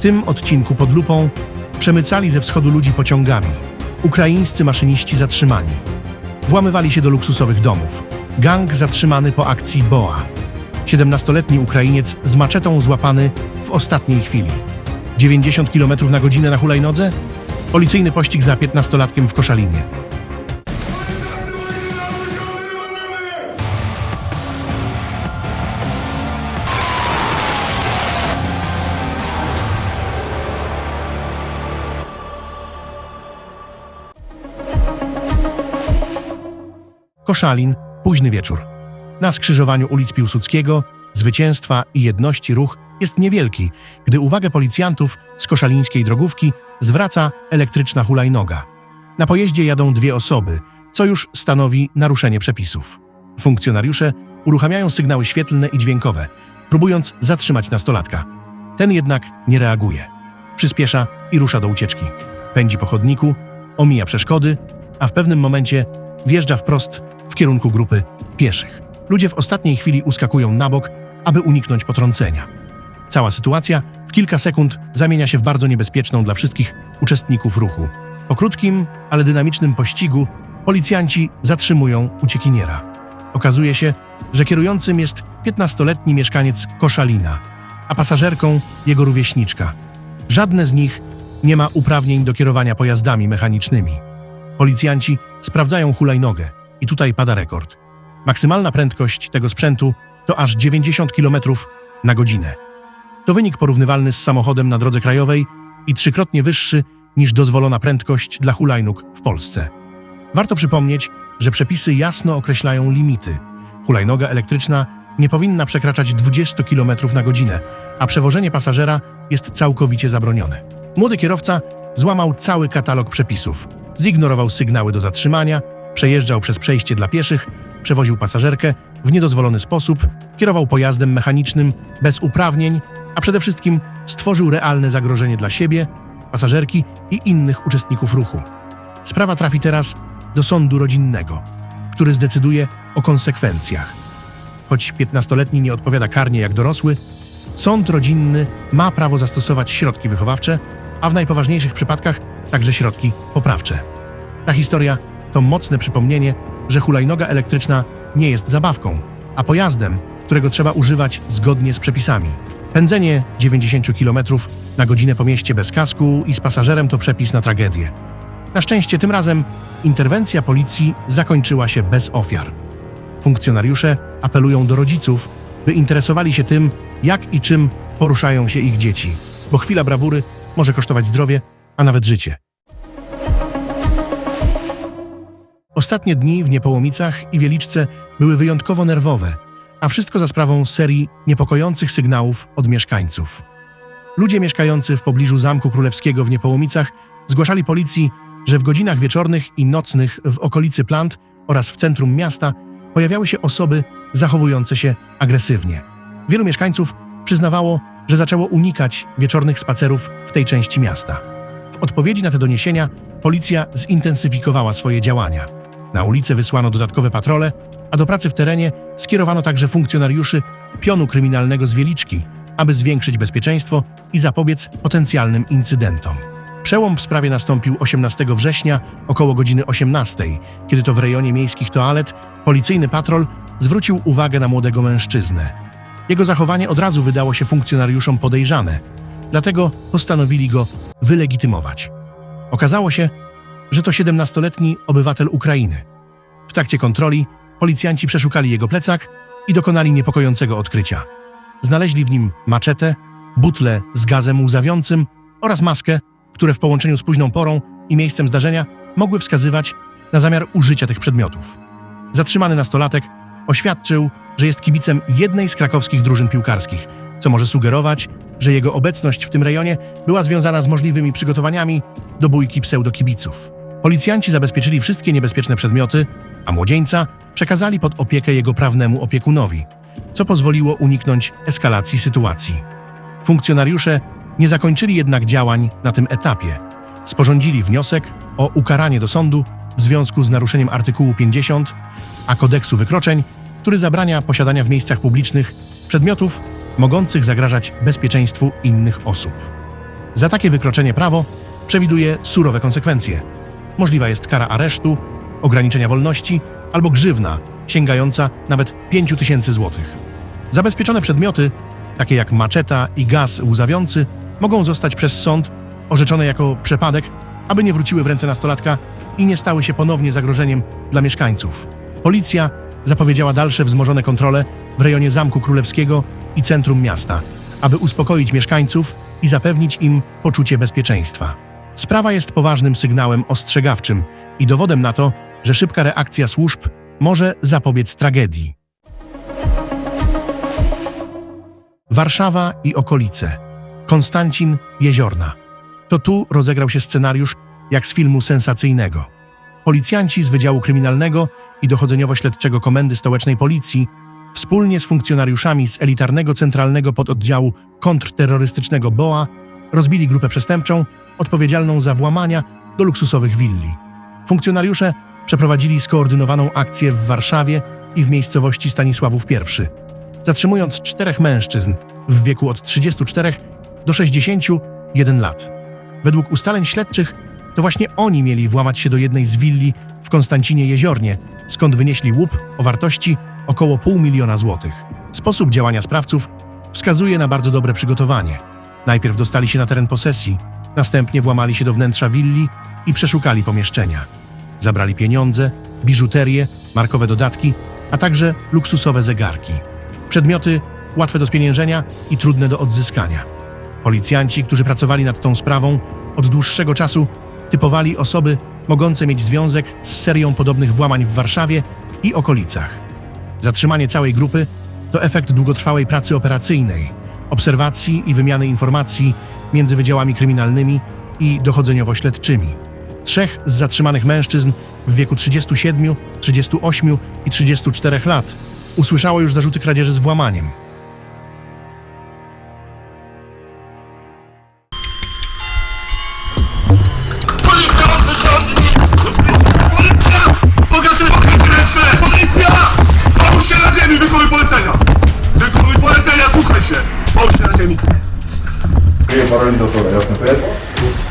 tym odcinku pod lupą przemycali ze wschodu ludzi pociągami. Ukraińscy maszyniści zatrzymani. Włamywali się do luksusowych domów. Gang zatrzymany po akcji BOA. 17-letni Ukrainiec z maczetą złapany w ostatniej chwili. 90 km na godzinę na hulajnodze? Policyjny pościg za 15-latkiem w Koszalinie. Koszalin, późny wieczór. Na skrzyżowaniu ulic Piłsudskiego, Zwycięstwa i Jedności ruch jest niewielki, gdy uwagę policjantów z koszalińskiej drogówki zwraca elektryczna hulajnoga. Na pojeździe jadą dwie osoby, co już stanowi naruszenie przepisów. Funkcjonariusze uruchamiają sygnały świetlne i dźwiękowe, próbując zatrzymać nastolatka. Ten jednak nie reaguje. Przyspiesza i rusza do ucieczki. Pędzi po chodniku, omija przeszkody, a w pewnym momencie wjeżdża wprost w kierunku grupy pieszych. Ludzie w ostatniej chwili uskakują na bok, aby uniknąć potrącenia. Cała sytuacja w kilka sekund zamienia się w bardzo niebezpieczną dla wszystkich uczestników ruchu. Po krótkim, ale dynamicznym pościgu policjanci zatrzymują uciekiniera. Okazuje się, że kierującym jest 15-letni mieszkaniec Koszalina, a pasażerką jego rówieśniczka. Żadne z nich nie ma uprawnień do kierowania pojazdami mechanicznymi. Policjanci sprawdzają hulajnogę i tutaj pada rekord. Maksymalna prędkość tego sprzętu to aż 90 km na godzinę. To wynik porównywalny z samochodem na drodze krajowej i trzykrotnie wyższy niż dozwolona prędkość dla hulajnóg w Polsce. Warto przypomnieć, że przepisy jasno określają limity. Hulajnoga elektryczna nie powinna przekraczać 20 km na godzinę, a przewożenie pasażera jest całkowicie zabronione. Młody kierowca złamał cały katalog przepisów. Zignorował sygnały do zatrzymania, przejeżdżał przez przejście dla pieszych, przewoził pasażerkę w niedozwolony sposób, kierował pojazdem mechanicznym bez uprawnień, a przede wszystkim stworzył realne zagrożenie dla siebie, pasażerki i innych uczestników ruchu. Sprawa trafi teraz do sądu rodzinnego, który zdecyduje o konsekwencjach. Choć 15-letni nie odpowiada karnie jak dorosły, sąd rodzinny ma prawo zastosować środki wychowawcze, a w najpoważniejszych przypadkach także środki poprawcze. Ta historia to mocne przypomnienie, że hulajnoga elektryczna nie jest zabawką, a pojazdem, którego trzeba używać zgodnie z przepisami. Pędzenie 90 km na godzinę po mieście bez kasku i z pasażerem to przepis na tragedię. Na szczęście tym razem interwencja policji zakończyła się bez ofiar. Funkcjonariusze apelują do rodziców, by interesowali się tym, jak i czym poruszają się ich dzieci, bo chwila brawury może kosztować zdrowie, a nawet życie. Ostatnie dni w Niepołomicach i Wieliczce były wyjątkowo nerwowe, a wszystko za sprawą serii niepokojących sygnałów od mieszkańców. Ludzie mieszkający w pobliżu Zamku Królewskiego w Niepołomicach zgłaszali policji, że w godzinach wieczornych i nocnych w okolicy plant oraz w centrum miasta pojawiały się osoby zachowujące się agresywnie. Wielu mieszkańców przyznawało, że zaczęło unikać wieczornych spacerów w tej części miasta. W odpowiedzi na te doniesienia policja zintensyfikowała swoje działania. Na ulicę wysłano dodatkowe patrole, a do pracy w terenie skierowano także funkcjonariuszy pionu kryminalnego z Wieliczki, aby zwiększyć bezpieczeństwo i zapobiec potencjalnym incydentom. Przełom w sprawie nastąpił 18 września około godziny 18, kiedy to w rejonie miejskich toalet policyjny patrol zwrócił uwagę na młodego mężczyznę. Jego zachowanie od razu wydało się funkcjonariuszom podejrzane, dlatego postanowili go wylegitymować. Okazało się, że to 17-letni obywatel Ukrainy. W trakcie kontroli policjanci przeszukali jego plecak i dokonali niepokojącego odkrycia. Znaleźli w nim maczetę, butlę z gazem łzawiącym oraz maskę, które w połączeniu z późną porą i miejscem zdarzenia mogły wskazywać na zamiar użycia tych przedmiotów. Zatrzymany nastolatek oświadczył, że jest kibicem jednej z krakowskich drużyn piłkarskich, co może sugerować, że jego obecność w tym rejonie była związana z możliwymi przygotowaniami do bójki pseudokibiców. Policjanci zabezpieczyli wszystkie niebezpieczne przedmioty, a młodzieńca przekazali pod opiekę jego prawnemu opiekunowi, co pozwoliło uniknąć eskalacji sytuacji. Funkcjonariusze nie zakończyli jednak działań na tym etapie. Sporządzili wniosek o ukaranie do sądu w związku z naruszeniem artykułu 50 a kodeksu wykroczeń, który zabrania posiadania w miejscach publicznych przedmiotów mogących zagrażać bezpieczeństwu innych osób. Za takie wykroczenie prawo przewiduje surowe konsekwencje. Możliwa jest kara aresztu, ograniczenia wolności albo grzywna sięgająca nawet 5 tysięcy złotych. Zabezpieczone przedmioty, takie jak maczeta i gaz łzawiący, mogą zostać przez sąd orzeczone jako przepadek, aby nie wróciły w ręce nastolatka i nie stały się ponownie zagrożeniem dla mieszkańców. Policja zapowiedziała dalsze wzmożone kontrole w rejonie Zamku Królewskiego i centrum miasta, aby uspokoić mieszkańców i zapewnić im poczucie bezpieczeństwa. Sprawa jest poważnym sygnałem ostrzegawczym i dowodem na to, że szybka reakcja służb może zapobiec tragedii. Warszawa i okolice. Konstancin Jeziorna. To tu rozegrał się scenariusz jak z filmu sensacyjnego. Policjanci z Wydziału Kryminalnego i Dochodzeniowo-Śledczego Komendy Stołecznej Policji wspólnie z funkcjonariuszami z elitarnego centralnego pododdziału kontrterrorystycznego BOA rozbili grupę przestępczą odpowiedzialną za włamania do luksusowych willi. Funkcjonariusze przeprowadzili skoordynowaną akcję w Warszawie i w miejscowości Stanisławów I, zatrzymując czterech mężczyzn w wieku od 34 do 61 lat. Według ustaleń śledczych to właśnie oni mieli włamać się do jednej z willi w Konstancinie Jeziornie, skąd wynieśli łup o wartości około pół miliona złotych. Sposób działania sprawców wskazuje na bardzo dobre przygotowanie. Najpierw dostali się na teren posesji, następnie włamali się do wnętrza willi i przeszukali pomieszczenia. Zabrali pieniądze, biżuterię, markowe dodatki, a także luksusowe zegarki. Przedmioty łatwe do spieniężenia i trudne do odzyskania. Policjanci, którzy pracowali nad tą sprawą od dłuższego czasu, typowali osoby mogące mieć związek z serią podobnych włamań w Warszawie i okolicach. Zatrzymanie całej grupy to efekt długotrwałej pracy operacyjnej, obserwacji i wymiany informacji między wydziałami kryminalnymi i dochodzeniowo-śledczymi. Trzech z zatrzymanych mężczyzn w wieku 37, 38 i 34 lat usłyszało już zarzuty kradzieży z włamaniem. Paralizatora, jasne to jest?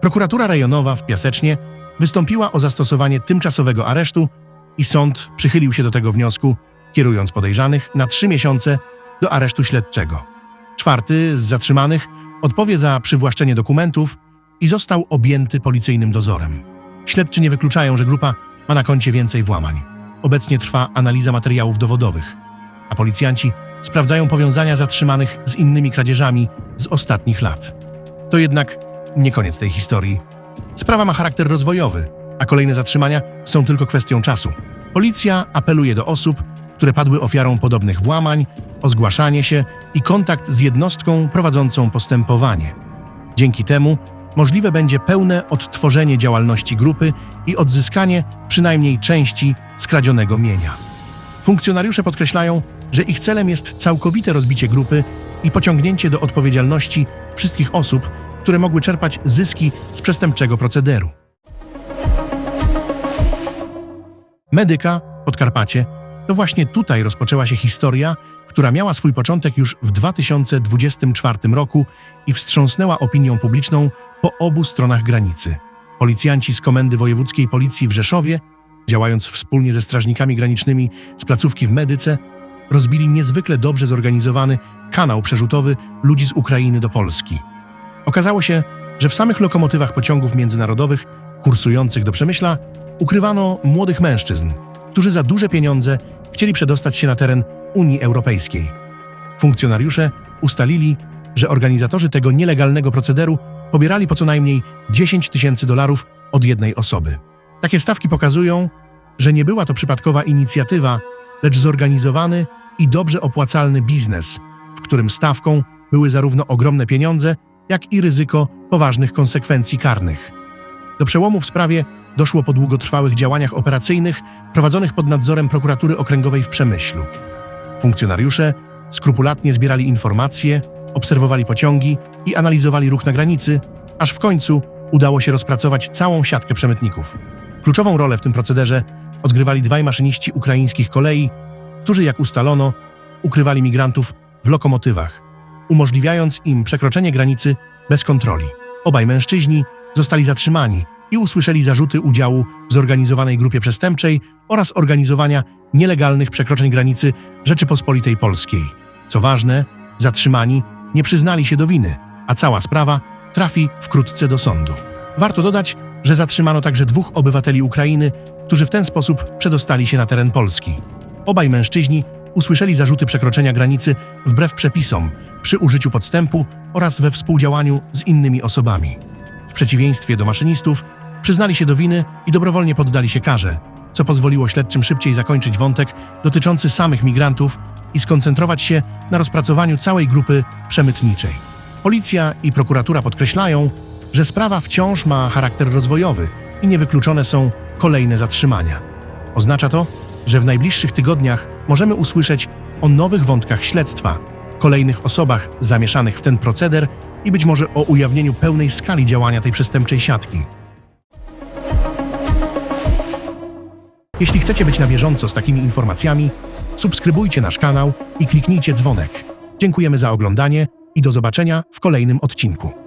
Prokuratura rejonowa w Piasecznie wystąpiła o zastosowanie tymczasowego aresztu i sąd przychylił się do tego wniosku, kierując podejrzanych na trzy miesiące do aresztu śledczego. Czwarty z zatrzymanych odpowie za przywłaszczenie dokumentów i został objęty policyjnym dozorem. Śledczy nie wykluczają, że grupa ma na koncie więcej włamań. Obecnie trwa analiza materiałów dowodowych, a policjanci sprawdzają powiązania zatrzymanych z innymi kradzieżami z ostatnich lat. To jednak nie koniec tej historii. Sprawa ma charakter rozwojowy, a kolejne zatrzymania są tylko kwestią czasu. Policja apeluje do osób, które padły ofiarą podobnych włamań, o zgłaszanie się i kontakt z jednostką prowadzącą postępowanie. Dzięki temu możliwe będzie pełne odtworzenie działalności grupy i odzyskanie przynajmniej części skradzionego mienia. Funkcjonariusze podkreślają, że ich celem jest całkowite rozbicie grupy i pociągnięcie do odpowiedzialności wszystkich osób, które mogły czerpać zyski z przestępczego procederu. Medyka, Podkarpacie, to właśnie tutaj rozpoczęła się historia, która miała swój początek już w 2024 roku i wstrząsnęła opinią publiczną obu stronach granicy. Policjanci z Komendy Wojewódzkiej Policji w Rzeszowie, działając wspólnie ze strażnikami granicznymi z placówki w Medyce, rozbili niezwykle dobrze zorganizowany kanał przerzutowy ludzi z Ukrainy do Polski. Okazało się, że w samych lokomotywach pociągów międzynarodowych kursujących do Przemyśla ukrywano młodych mężczyzn, którzy za duże pieniądze chcieli przedostać się na teren Unii Europejskiej. Funkcjonariusze ustalili, że organizatorzy tego nielegalnego procederu pobierali po co najmniej 10 tysięcy dolarów od jednej osoby. Takie stawki pokazują, że nie była to przypadkowa inicjatywa, lecz zorganizowany i dobrze opłacalny biznes, w którym stawką były zarówno ogromne pieniądze, jak i ryzyko poważnych konsekwencji karnych. Do przełomu w sprawie doszło po długotrwałych działaniach operacyjnych prowadzonych pod nadzorem prokuratury okręgowej w Przemyślu. Funkcjonariusze skrupulatnie zbierali informacje, obserwowali pociągi i analizowali ruch na granicy, aż w końcu udało się rozpracować całą siatkę przemytników. Kluczową rolę w tym procederze odgrywali dwaj maszyniści ukraińskich kolei, którzy, jak ustalono, ukrywali migrantów w lokomotywach, umożliwiając im przekroczenie granicy bez kontroli. Obaj mężczyźni zostali zatrzymani i usłyszeli zarzuty udziału w zorganizowanej grupie przestępczej oraz organizowania nielegalnych przekroczeń granicy Rzeczypospolitej Polskiej. Co ważne, zatrzymani nie przyznali się do winy, a cała sprawa trafi wkrótce do sądu. Warto dodać, że zatrzymano także dwóch obywateli Ukrainy, którzy w ten sposób przedostali się na teren Polski. Obaj mężczyźni usłyszeli zarzuty przekroczenia granicy wbrew przepisom, przy użyciu podstępu oraz we współdziałaniu z innymi osobami. W przeciwieństwie do maszynistów, przyznali się do winy i dobrowolnie poddali się karze, co pozwoliło śledczym szybciej zakończyć wątek dotyczący samych migrantów i skoncentrować się na rozpracowaniu całej grupy przemytniczej. Policja i prokuratura podkreślają, że sprawa wciąż ma charakter rozwojowy i niewykluczone są kolejne zatrzymania. Oznacza to, że w najbliższych tygodniach możemy usłyszeć o nowych wątkach śledztwa, kolejnych osobach zamieszanych w ten proceder i być może o ujawnieniu pełnej skali działania tej przestępczej siatki. Jeśli chcecie być na bieżąco z takimi informacjami, subskrybujcie nasz kanał i kliknijcie dzwonek. Dziękujemy za oglądanie i do zobaczenia w kolejnym odcinku.